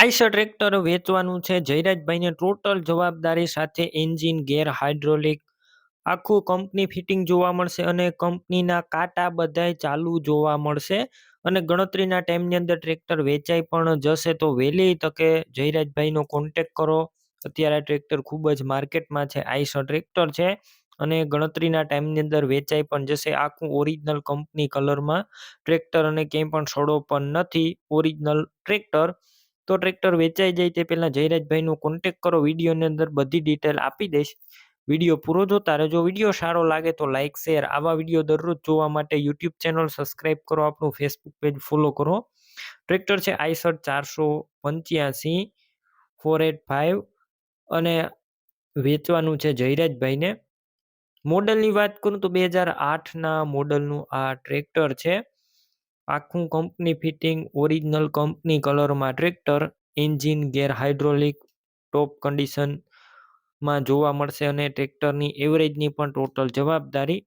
Eicher tractor વેચવાનું છે. જયરાજભાઈને total જવાબદારી સાથે એન્જિન, ગેર હાઇડ્રોલિક, આખું કંપની ફિટિંગ જોવા મળશે અને કંપનીના કાંટા બધાય ચાલુ જોવા મળશે અને ગણતરીના ટાઈમની અંદર ટ્રેક્ટર વેચાઈ પણ જશે. તો વહેલી તકે જયરાજભાઈનો કોન્ટેક કરો. અત્યારે ટ્રેક્ટર ખૂબ જ માર્કેટમાં છે. આઈસર ટ્રેક્ટર છે અને ગણતરીના ટાઈમની અંદર વેચાઈ પણ જશે. આખું ઓરિજિનલ કંપની કલરમાં ટ્રેક્ટર અને ક્યાંય પણ સડો પણ નથી. ઓરિજિનલ ટ્રેક્ટર તો ટ્રેક્ટર વેચાઈ જાય તે પહેલાં જયરાજભાઈનો કોન્ટેક કરો, વિડીયોની અંદર બધી ડિટેલ આપી દઈશ. વીડિયો પૂરો જોતા રહેજો, વીડિયો સારો લાગે તો લાઇક શેર આવા વીડિયો દરરોજ જોવા માટે યુટ્યુબ ચેનલ સબસ્ક્રાઈબ કરો, આપણું ફેસબુક પેજ ફોલો કરો. ટ્રેક્ટર છે આઈસર ચારસો પંચ્યાસી ફોર એટ ફાઇવ અને વેચવાનું છે જયરાજભાઈને. મોડલની વાત કરું તો બે હજાર આઠના મોડલનું આ ટ્રેક્ટર છે. આખું કંપની ફિટિંગ ઓરિજિનલ કંપની કલરમાં tractor, engine, gear hydraulic, top કન્ડિશનમાં જોવા મળશે અને ટ્રેક્ટરની એવરેજની પણ ટોટલ જવાબદારી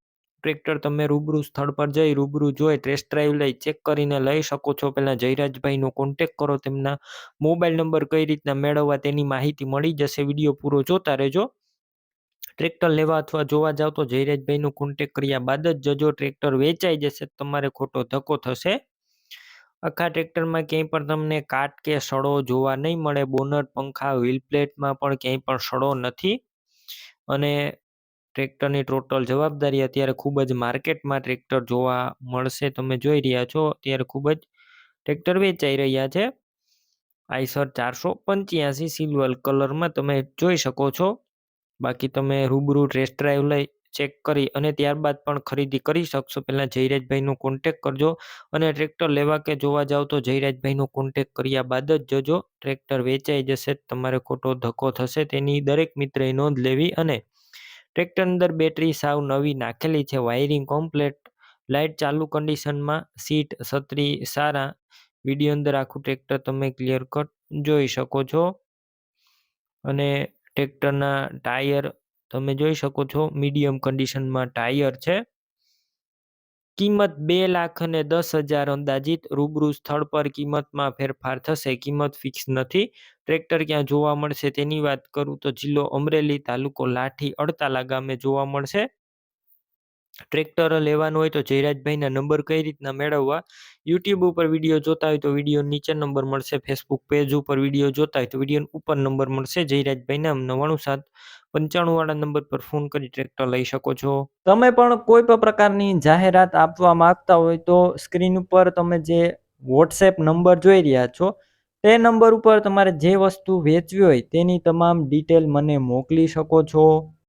ટ્રેક્ટર તમે રૂબરૂ સ્થળ પર જઈ રૂબરૂ જોઈ ટેસ્ટ ડ્રાઈવ લઈ ચેક કરીને લઈ શકો છો. પહેલાં જયરાજભાઈનો કોન્ટેક કરો, તેમના મોબાઈલ નંબર કઈ રીતના મેળવવા તેની માહિતી મળી જશે. વીડિયો પૂરો જોતા રહેજો. ટ્રેક્ટર લેવા અથવા જોવા જાવ તો જયરાજભાઈનું કોન્ટેક કર્યા બાદ જ જજો ટ્રેક્ટર વેચાઈ જશે તમારે ખોટો ધક્કો થશે. આખા ટ્રેક્ટરમાં ક્યાંય પણ તમને કાટ કે સડો જોવા નહીં મળે. બોનટ, પંખા વ્હીલ પ્લેટમાં પણ ક્યાંય પણ સડો નથી. અને ટ્રેક્ટરની ટોટલ જવાબદારી અત્યારે ખૂબ જ માર્કેટમાં ટ્રેક્ટર જોવા મળશે. તમે જોઈ રહ્યા છો, અત્યારે ખૂબ જ ટ્રેક્ટર વેચાઈ રહ્યા છે. આઈસર ચારસો પંચ્યાસી, સિલ્વર કલરમાં તમે જોઈ શકો છો. બાકી તમે રૂબરૂ ટેસ્ટ ડ્રાઈવ લઈ ચેક કરી અને ત્યારબાદ પણ ખરીદી કરી શકશો. પહેલાં જયરાજભાઈનો કોન્ટેક કરજો અને ટ્રેક્ટર લેવા કે જોવા જાવ તો જયરાજભાઈનો કોન્ટેક કર્યા બાદ જ જજો. ટ્રેક્ટર વેચાઈ જશે, તમારે ખોટો ધક્કો થશે, તેની દરેક મિત્રએ નોંધ લેવી અને ટ્રેક્ટર અંદર બેટરી સાવ નવી નાખેલી છે. વાયરિંગ કોમ્પ્લેટ લાઇટ ચાલુ કન્ડિશનમાં સીટ છત્રી સારા વીડિયો અંદર આખું ટ્રેક્ટર તમે ક્લિયર કટ જોઈ શકો છો. અને ટ્રેક્ટરના ટાયર તમે જોઈ શકો છો, મીડિયમ કન્ડિશનમાં ટાયર છે. કિંમત બે લાખ અને દસ હજાર અંદાજિત, રૂબરૂ સ્થળ પર કિંમતમાં ફેરફાર થશે, કિંમત ફિક્સ નથી. ટ્રેક્ટર ક્યાં જોવા મળશે તેની વાત કરું તો જિલ્લો અમરેલી, તાલુકો લાઠી, અડતાલા ગામે જોવા મળશે. ટ્રેક્ટર લેવાનું હોય તો જયરાજભાઈના નંબર કઈ રીતના મેળવવા? યુટ્યુબ ઉપર વીડિયો જોતા હોય તો વીડિયો નીચે નંબર મળશે ફેસબુક પેજ ઉપર વીડિયો જોતા હોય તો વીડિયો ઉપર નંબર મળશે. જયરાજભાઈના નવ્વાણું સાત પંચાણું વાળા નંબર પર ફોન કરી ટ્રેક્ટર લઈ શકો છો. તમે પણ કોઈ પણ પ્રકારની જાહેરાત આપવા માંગતા હોય તો સ્ક્રીન ઉપર તમે જે વોટ્સએપ નંબર જોઈ રહ્યા છો, તે નંબર ઉપર તમારે જે વસ્તુ વેચવી હોય તેની તમામ ડિટેલ મને મોકલી શકો છો.